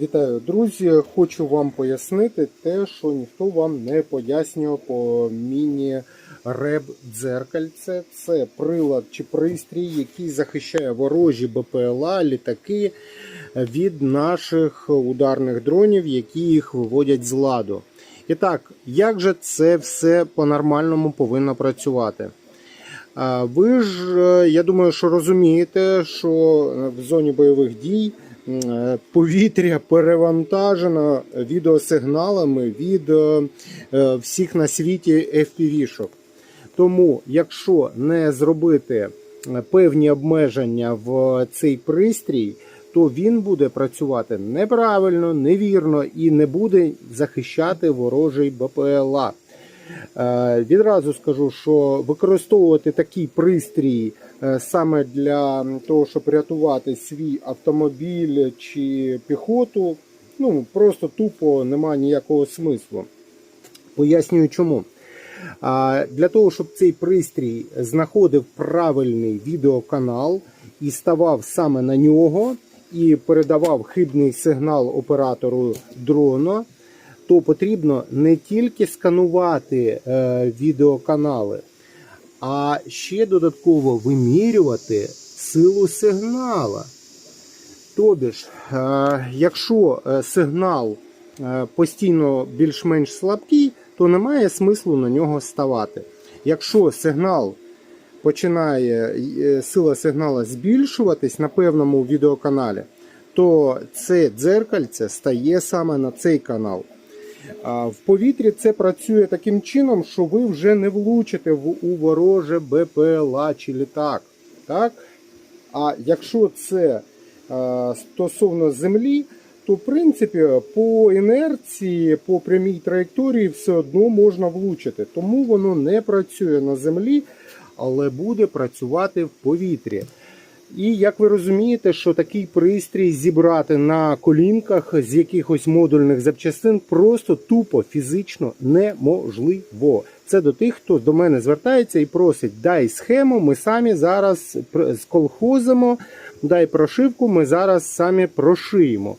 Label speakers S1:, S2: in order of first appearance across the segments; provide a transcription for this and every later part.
S1: Вітаю, друзі! Хочу вам пояснити те, що ніхто вам не пояснював по міні реб дзеркальце. Це прилад чи пристрій, який захищає ворожі БПЛА, літаки від наших ударних дронів, які їх виводять з ладу. І так, як же це все по-нормальному повинно працювати? Ви ж, е, я думаю, що розумієте, що в зоні бойових дій е, повітря перевантажено відеосигналами від е, е, всіх на світі FPV-шок. Тому, якщо не зробити е, певні обмеження в цей пристрій, то він буде працювати неправильно, невірно і не буде захищати ворожий БПЛА. Е, Відразу скажу, що використовувати такий пристрій е, саме для того, щоб рятувати свій автомобіль чи піхоту, ну просто тупо немає ніякого смислу. Пояснюю чому. Для того, щоб цей пристрій знаходив правильний відеоканал і ставав саме на нього, і передавав хибний сигнал оператору дрона, то потрібно не тільки сканувати е, відеоканали, а ще додатково вимірювати силу сигнала. Тобі ж, е, якщо е, сигнал е, постійно більш-менш слабкий, то немає смислу на нього ставати. Якщо сигнал починає е, сила сигнала збільшуватись на певному відеоканалі, то це дзеркальце стає саме на цей канал. В повітрі це працює таким чином, що ви вже не влучите у вороже БПЛА чи літак. Так? А якщо це е, стосовно землі, то в принципі по інерції, по прямій траєкторії все одно можна влучити. Тому воно не працює на землі, але буде працювати в повітрі. І як ви розумієте, що такий пристрій зібрати на колінках з якихось модульних запчастин просто тупо фізично неможливо. Це до тих, хто до мене звертається і просить, дай схему, ми самі зараз сколхозимо, дай прошивку, ми зараз самі прошиємо.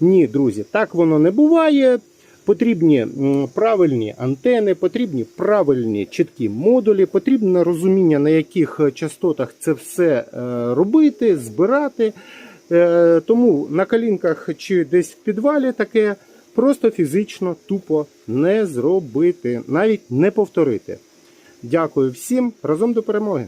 S1: Ні, друзі, так воно не буває. Потрібні правильні антени, потрібні правильні чіткі модулі, потрібне розуміння, на яких частотах це все е, робити, збирати. Е, Тому на колінках чи десь в підвалі таке просто фізично тупо не зробити, навіть не повторити. Дякую всім, разом до перемоги!